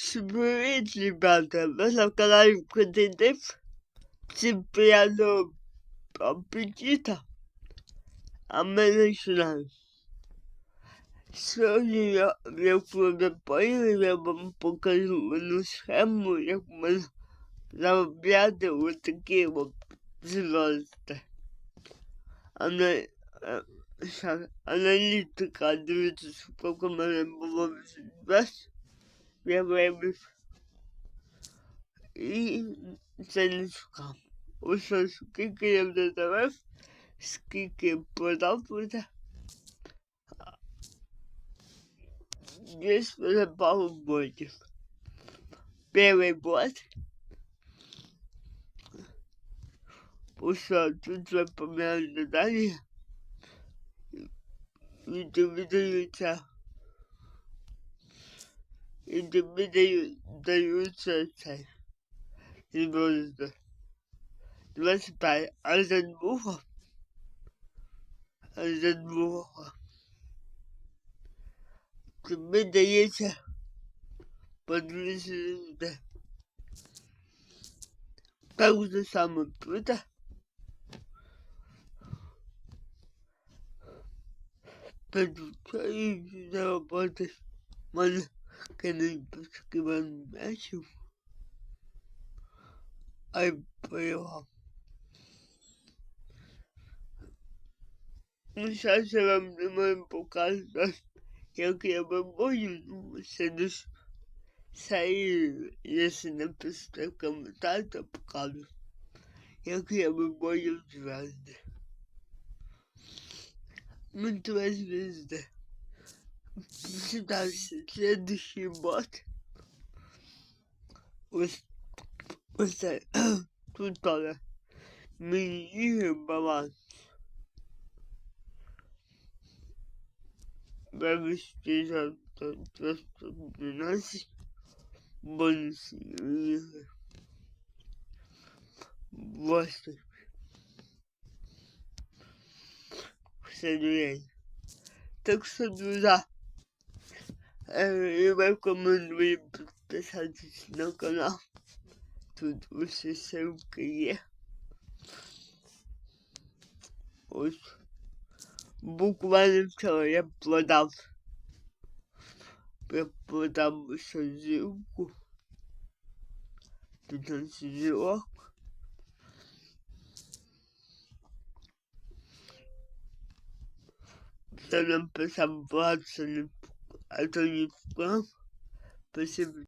Привет, ребята! Вы на канале Детектив. Всем приятного аппетита. А мы начинаем. Сегодня я, як ви вже поняли, я вам покажу одну схему, як можна заробляти ось такі от звезди. Ана... Сейчас, аналітика, дивіться, скільки в мене було звезд. Я вибив. І це не скам. Ось ось скільки я вже завев, скільки продав вже. Есть уже пару ботів. Первый бот. Усе, тут я поміняв задання. І тобі даються. І тобі даю, даються цей. Звезди. 25. А за двох. А за двох. Тобі дається подвижити. Так же саме тут. Підвчаю заробити мене Can I even imagine? I pray off. Muchas seven women podcasters que quebramos vocês sair esse na pessoa comentada por causa. Eu quebro bolhos verdes. Muitas vezes. Дальше, следующий бот. Ось, ось це, тут тоже мини баланс. Вывести за 212 бонусы игры. Восемь. Все день. Так что, друзья, É, eu recomendo ir pro pessoal do canal. Tudo você sabe o que é. Hoje, bukvalmente eu ia plantar. Pra plantar o seu jogo. Tentando se jogar. Se eu não pensar em você não A to nie wkłam? To się